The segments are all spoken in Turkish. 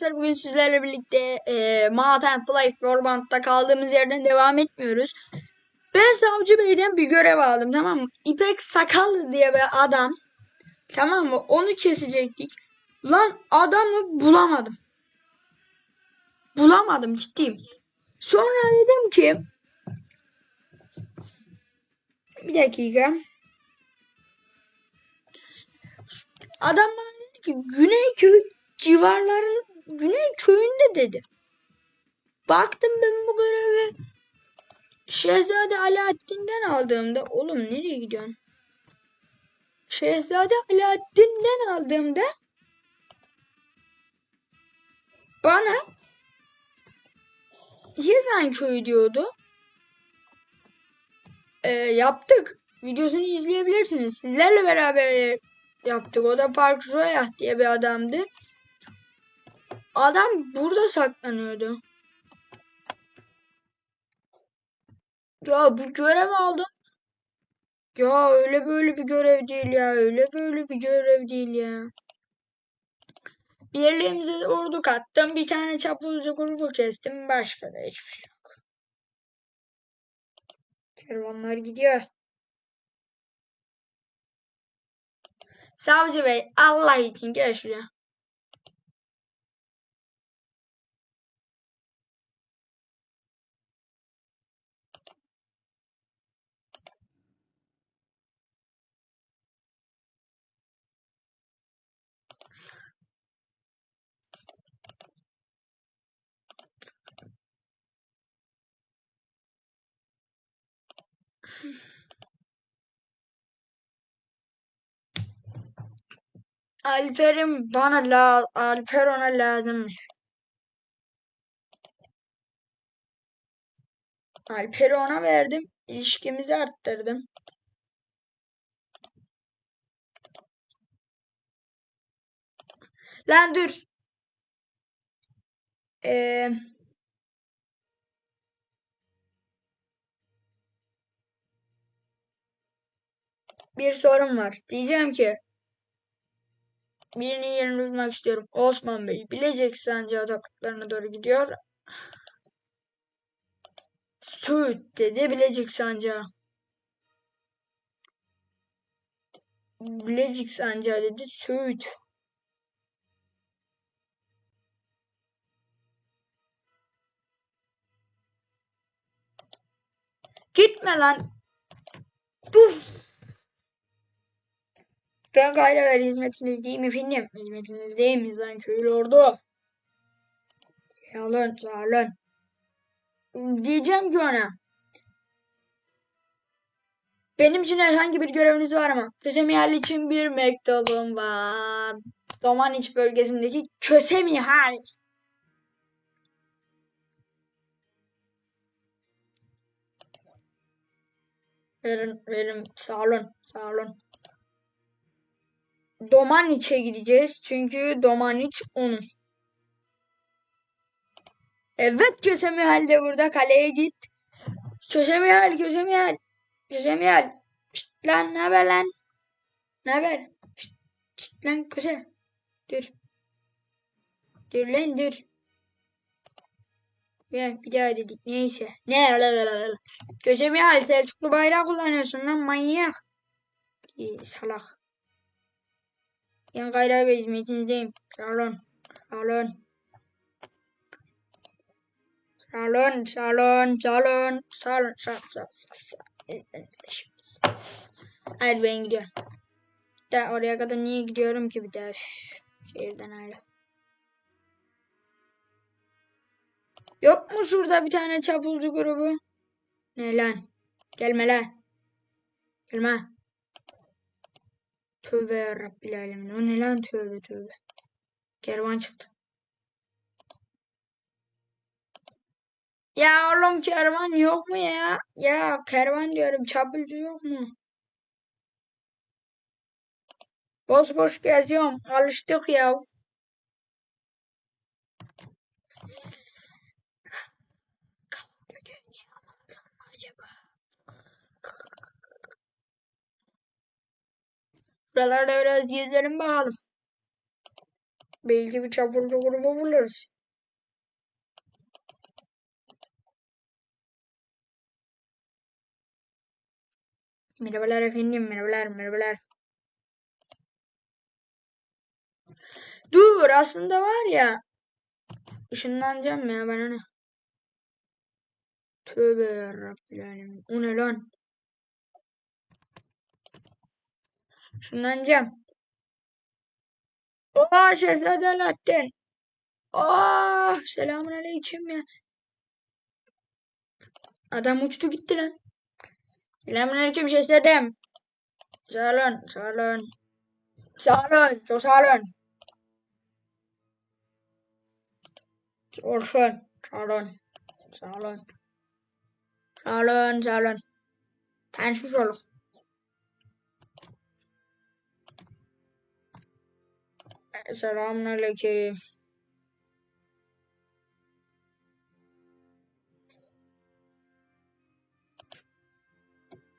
arkadaşlar bugün sizlerle birlikte e, Mountain Play Warband'da kaldığımız yerden devam etmiyoruz. Ben Savcı Bey'den bir görev aldım tamam mı? İpek Sakal diye bir adam tamam mı? Onu kesecektik. Lan adamı bulamadım. Bulamadım ciddiyim. Sonra dedim ki bir dakika. Adam bana dedi ki Güneyköy civarların Güney köyünde dedi. Baktım ben bu görevi Şehzade Alaaddin'den aldığımda oğlum nereye gidiyorsun? Şehzade Alaaddin'den aldığımda bana Yazan köyü diyordu. Ee, yaptık. Videosunu izleyebilirsiniz. Sizlerle beraber yaptık. O da Park Royal diye bir adamdı. Adam burada saklanıyordu. Ya bu görev aldım. Ya öyle böyle bir görev değil ya. Öyle böyle bir görev değil ya. Birliğimize ordu kattım. Bir tane çapulcu grubu kestim. Başka da hiçbir şey yok. Kervanlar gidiyor. Savcı Bey Allah için gel Alper'im bana la Alper ona lazımmış. Alper'i ona verdim. İlişkimizi arttırdım. Lan dur. Ee, bir sorun var. Diyeceğim ki birinin yerini bulmak istiyorum. Osman Bey. Bilecek Sancı adaklarına doğru gidiyor. Suud dedi Bilecik Sancağı. Bilecik Sancağı dedi Suud. Gitme lan. Uf. Ben gayra ver hizmetinizdeyim efendim. Hizmetinizdeyim lan köylü ordu. Sağ olun. Diyeceğim ki ona. Benim için herhangi bir göreviniz var mı? Kösemihal için bir mektubum var. Domaniç bölgesindeki Kösemihal. Verin, verin. Sağ olun, sağ olun. Domaniç'e gideceğiz. Çünkü Domaniç onun. Evet Kösemihal de burada. Kaleye git. Kösemihal, Kösemihal. Kösemihal. Şşt lan ne haber lan? Ne haber? Şşt, şşt lan Köse. Dur. Dur lan dur. Ya bir daha dedik. Neyse. Ne la la la la. Kösemihal Selçuklu bayrağı kullanıyorsun lan manyak. İyi, salak. Gayri bir hizmetinizdeyim. Sağ olun. Sağ olun. Salon, salon, salon, salon, salon, salon, salon. Hayır ben gidiyorum. Da oraya kadar niye gidiyorum ki bir daha şehirden ayrı. Yok mu şurada bir tane çapulcu grubu? Ne lan? Gelme lan. Gelme. Tövbe yarabbil alemin. O ne lan tövbe tövbe. Kervan çıktı. Ya oğlum kervan yok mu ya? Ya kervan diyorum çapulcu yok mu? Boş boş geziyorum. Alıştık ya. Buralarda biraz gezelim bakalım. Belki bir çapulcu grubu buluruz. Merhabalar efendim, merhabalar, merhabalar. Dur, aslında var ya. Işınlanacağım ya ben ona. Tövbe yarabbim. O ne lan? Işınlanacağım. Oha Şehzade Alaaddin. Oh, selamun aleyküm ya. Adam uçtu gitti lan. Selamun aleyküm şehzadem. Sağ olun, sağ olun. Sağ olun, çok sağ olun. Olsun, sağ olun. Sağ olun. Sağ olun, sağ olun. Tanışmış olduk. Selamun aleyküm.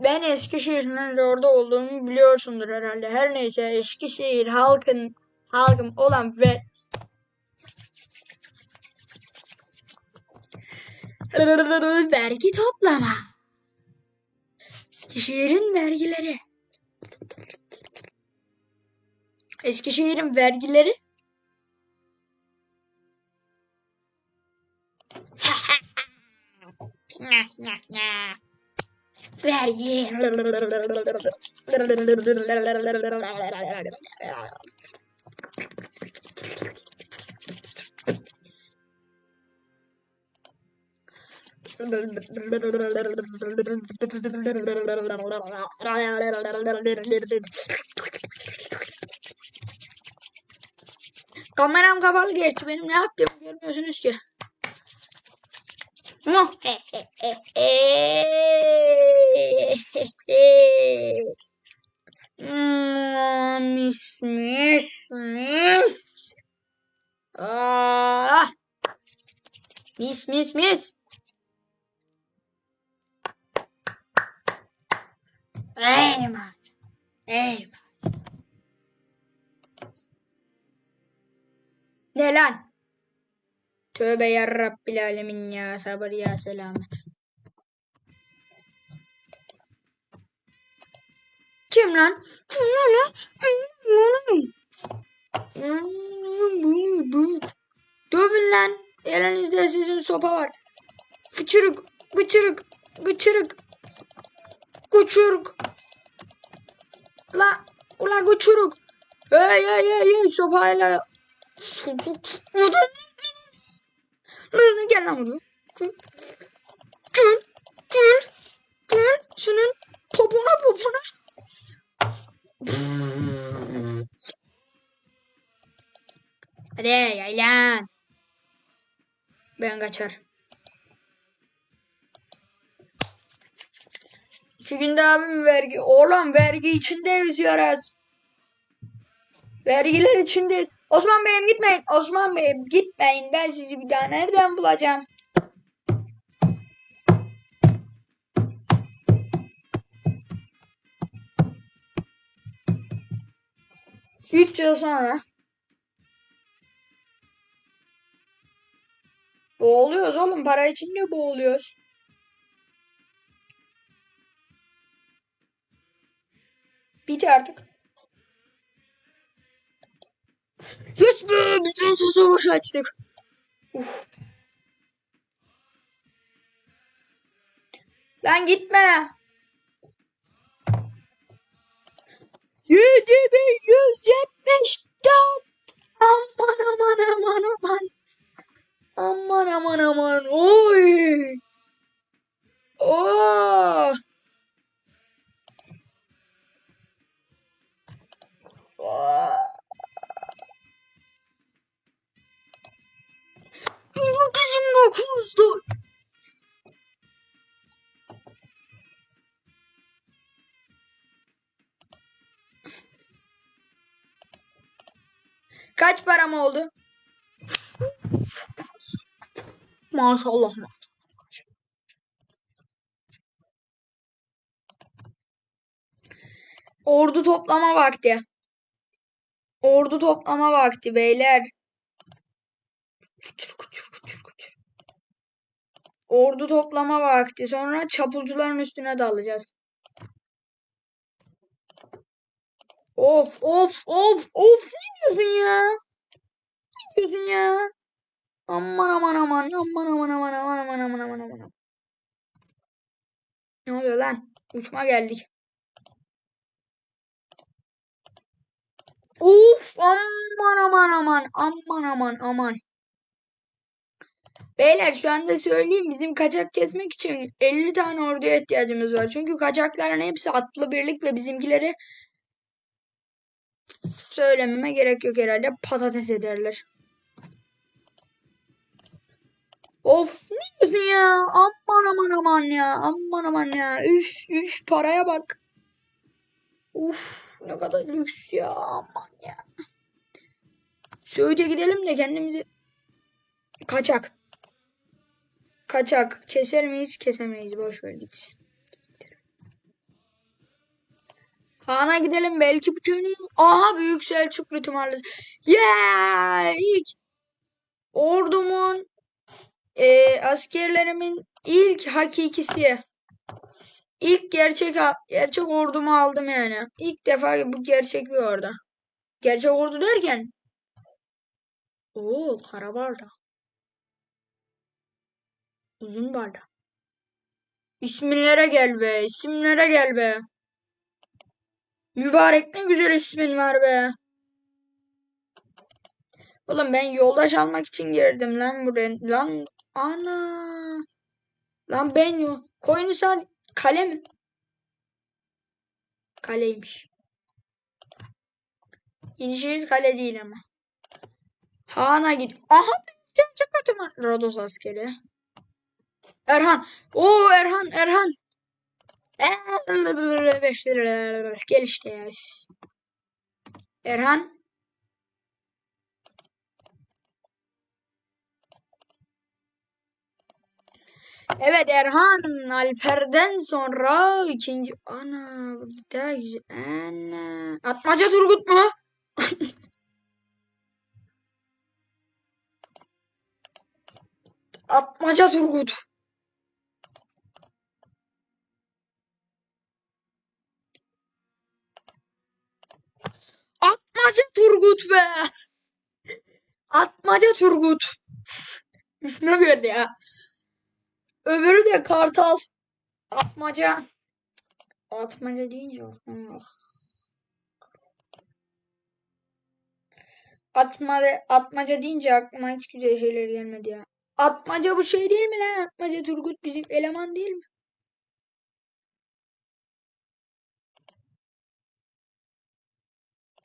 Ben Eskişehir'in orada olduğumu biliyorsundur herhalde. Her neyse Eskişehir halkın halkım olan ve vergi toplama. Eskişehir'in vergileri. Eskişehir'in vergileri. Vergi. Kameram kapalı gerçi benim ne yaptığımı görmüyorsunuz ki. Mis mis mis. Ah. Mis mis mis. Eyman. Eyman. Ne lan? Tövbe yarabbil alemin ya sabır ya selamet. Kim lan? Kim lan? Dövün lan. Elinizde sizin sopa var. Fıçırık, gıçırık, gıçırık, gıçırık. La, ula gıçırık. Hey hey hey hey sopayla. Odun. Lan gel lan buraya. Gel. Gel. Gel. Şunun popona popona. Hadi yaylan. Ben kaçar. İki günde abim vergi. Oğlum vergi içinde yüzüyoruz. Vergiler içinde. Osman Bey'im gitmeyin. Osman Bey'im gitmeyin. Ben sizi bir daha nereden bulacağım? Üç yıl sonra. Boğuluyoruz oğlum. Para içinde boğuluyoruz. Bitti artık. Yes be! Bütün savaş açtık. Uf. Lan gitme. 7174 Aman aman aman aman Aman aman aman Oy Oh 1900'da Kaç param oldu? Maşallah. Ordu toplama vakti. Ordu toplama vakti beyler. Küçür küçür. Ordu toplama vakti. Sonra çapulcuların üstüne dalacağız. Of of of of ne diyorsun ya? Ne diyorsun ya? Aman aman aman aman aman aman aman aman aman aman aman. Ne oluyor lan? Uçma geldik. Of aman aman aman aman aman aman. Beyler şu anda söyleyeyim bizim kaçak kesmek için 50 tane orduya ihtiyacımız var. Çünkü kaçakların hepsi atlı birlik ve bizimkileri söylememe gerek yok herhalde patates ederler. Of ne diyorsun ya? Aman aman aman ya. Aman aman ya. Üf üf paraya bak. Uf ne kadar lüks ya. Aman ya. Söğüt'e gidelim de kendimizi kaçak. Kaçak. Keser miyiz? Kesemeyiz. Boş ver git. Han'a gidelim belki bu tane. Aha Büyük Selçuklu tımarlısı. Yeah! İlk ordumun e, askerlerimin ilk hakikisi. İlk gerçek gerçek ordumu aldım yani. İlk defa bu gerçek bir ordu. Gerçek ordu derken Oo, Karabarda. Uzun barda. İsimlere gel be. isimlere gel be. Mübarek ne güzel ismin var be. Oğlum ben yoldaş almak için girdim lan buraya. Lan ana. Lan ben yo. Koyunu sen kale mi? Kaleymiş. Yenişehir kale değil ama. Han'a git. Aha çok kötü mü? Rodos askeri. Erhan. Oo Erhan Erhan. Gel işte ya. Erhan. Evet Erhan Alper'den sonra ikinci ana burada güzel ana Atmaca Turgut mu? Atmaca Turgut. Atmaca Turgut be. Atmaca Turgut. İsme geldi ya. Öbürü de Kartal. Atmaca. Atmaca deyince aklıma Atmaca, atmaca deyince aklıma hiç güzel şeyler gelmedi ya. Atmaca bu şey değil mi lan? Atmaca Turgut bizim eleman değil mi?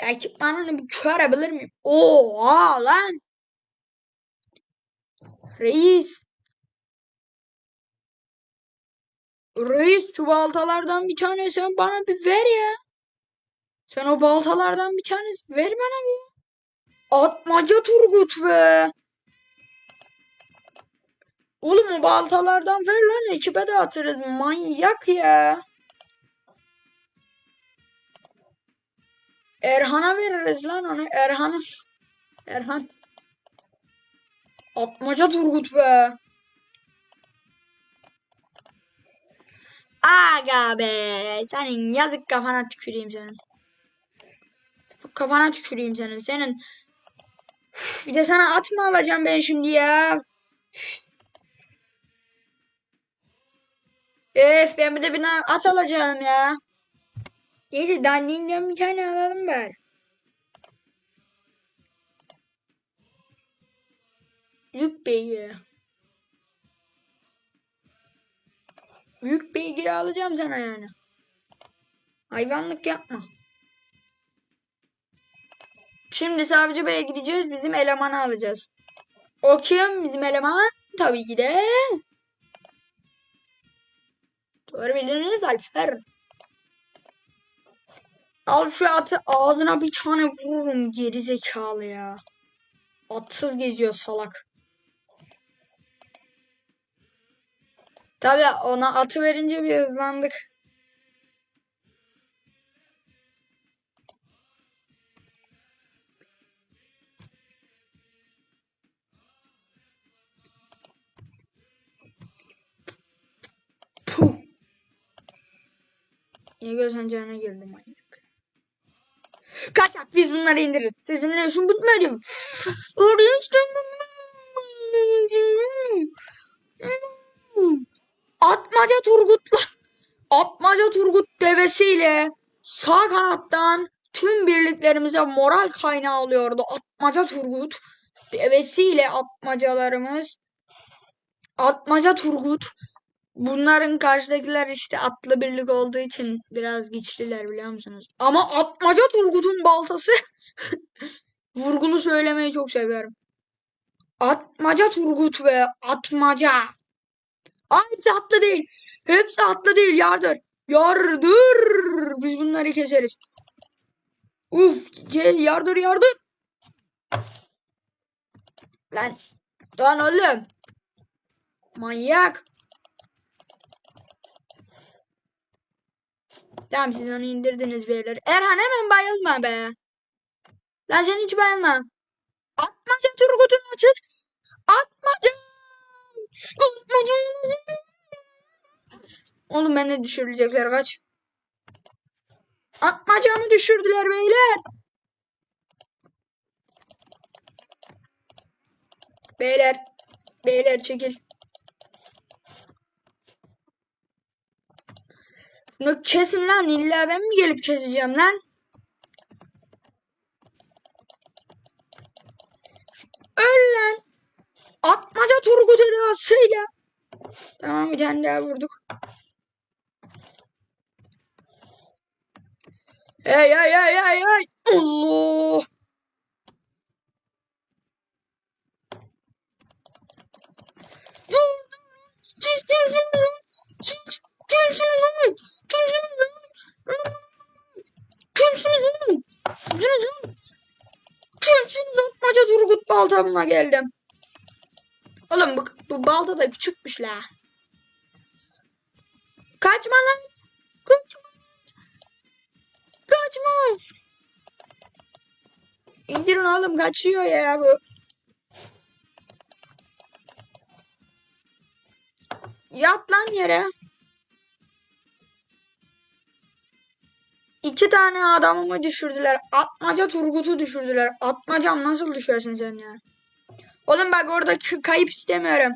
Ekipmanını bir çağırabilir miyim? Oha lan. Reis. Reis şu baltalardan bir tane sen bana bir ver ya. Sen o baltalardan bir tanesi ver bana bir. Atmaca Turgut be. Oğlum o baltalardan ver lan ekibe dağıtırız. Manyak ya. Erhan'a veririz lan onu. Erhan. Erhan. Atmaca Turgut be. Aga be. Senin yazık kafana tüküreyim senin. Kafana tüküreyim senin. Senin. Bir de sana at mı alacağım ben şimdi ya? Öf ben bir de bir at alacağım ya. Neyse dandiğinden bir tane alalım bari. Büyük beygir. Büyük beygir alacağım sana yani. Hayvanlık yapma. Şimdi Savcı Bey'e gideceğiz. Bizim elemanı alacağız. O kim? Bizim eleman? Tabii ki de. Doğru bildiniz Alper. Al şu atı ağzına bir tane vururum geri zekalı ya. Atsız geziyor salak. Tabi ona atı verince bir hızlandık. Puh. İyi gözlencene girdim manyak. Kaçak biz bunları indiririz. Sizinle işim bitmedi. Oraya hiç dönmem. Devesiyle sağ kanattan tüm birliklerimize moral kaynağı oluyordu. Atmaca Turgut devesiyle atmacalarımız Atmaca Turgut Bunların karşıdakiler işte atlı birlik olduğu için biraz güçlüler biliyor musunuz? Ama Atmaca Turgut'un baltası vurgulu söylemeyi çok seviyorum. Atmaca Turgut ve Atmaca. Aa, hepsi atlı değil. Hepsi atlı değil. Yardır. Yardır. Biz bunları keseriz. Uf. Yardır yardır. Lan. Lan oğlum. Manyak. Tamam siz onu indirdiniz beyler. Erhan hemen bayılma be. Lan sen hiç bayılma. Atmaca Turgut'un açın. Atmaca. Atmaca. Oğlum beni düşürülecekler kaç. Atmacamı düşürdüler beyler. Beyler. Beyler çekil. Bunu kesin lan. İlla ben mi gelip keseceğim lan? Öl lan. Atmaca Turgut edasıyla. Tamam bir tane daha vurduk. Hey hey hey hey hey. Allah. Atmaca Turgut baltamla geldim. Oğlum bu, bu balta da küçükmüş la. Kaçma lan. Oğlum kaçıyor ya bu. Yat lan yere. İki tane adamımı düşürdüler. Atmaca Turgut'u düşürdüler. Atmacam nasıl düşersin sen ya? Oğlum bak orada kayıp istemiyorum.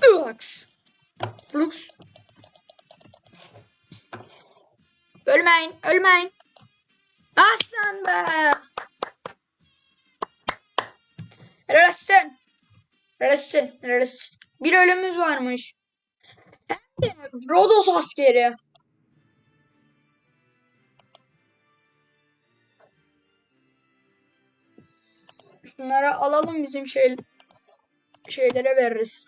Flux. Flux. Ölmeyin, ölmeyin. Aslan be. Helal olsun. Helal. Bir ölümümüz varmış. Hem de Rodos askeri. Şunları alalım bizim şey şeylere veririz.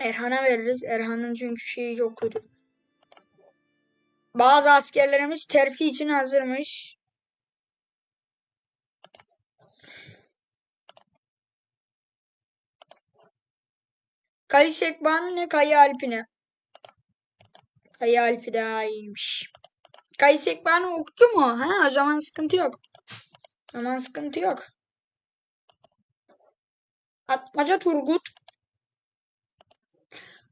Erhan'a veririz. Erhan'ın çünkü şeyi çok kötü. Bazı askerlerimiz terfi için hazırmış. Kayı Sekban ne Kayı Alpine. Kayı Alpi daha iyiymiş. Kayı Sekban mu? Ha, o zaman sıkıntı yok. O zaman sıkıntı yok. Atmaca Turgut.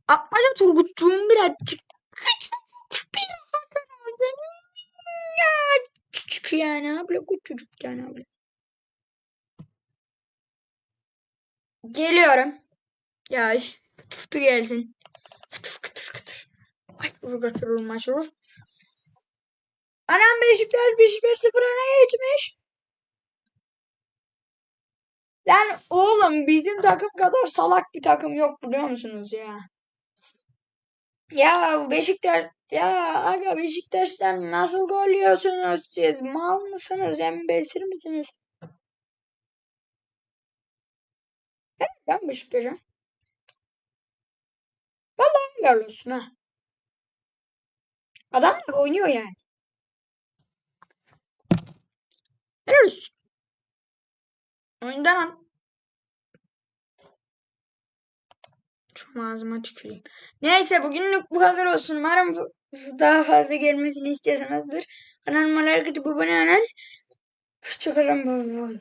Atmaca Turgut'cuğum birazcık küçük bir ya küçük yani abla küçücük yani abla. Geliyorum. Ya fıtı fıtı gelsin. Fıtı kıtır kıtır. Maşrur götürür maşrur. Anam Beşiktaş Beşiktaş sıfır öne geçmiş. Lan oğlum bizim takım kadar salak bir takım yok biliyor musunuz ya? Ya Beşiktaş ya aga Beşiktaş'tan nasıl gol yiyorsunuz siz? Mal mısınız? Embesir misiniz? Evet, ben Beşiktaş'ım. Vallahi helal olsun ha. Adamlar oynuyor yani. Helal olsun. Oyundan Şu ağzıma tüküreyim. Neyse bugünlük bu kadar olsun. Umarım daha fazla gelmesini istiyorsanızdır. Kanalıma like atıp abone olun. Hoşçakalın.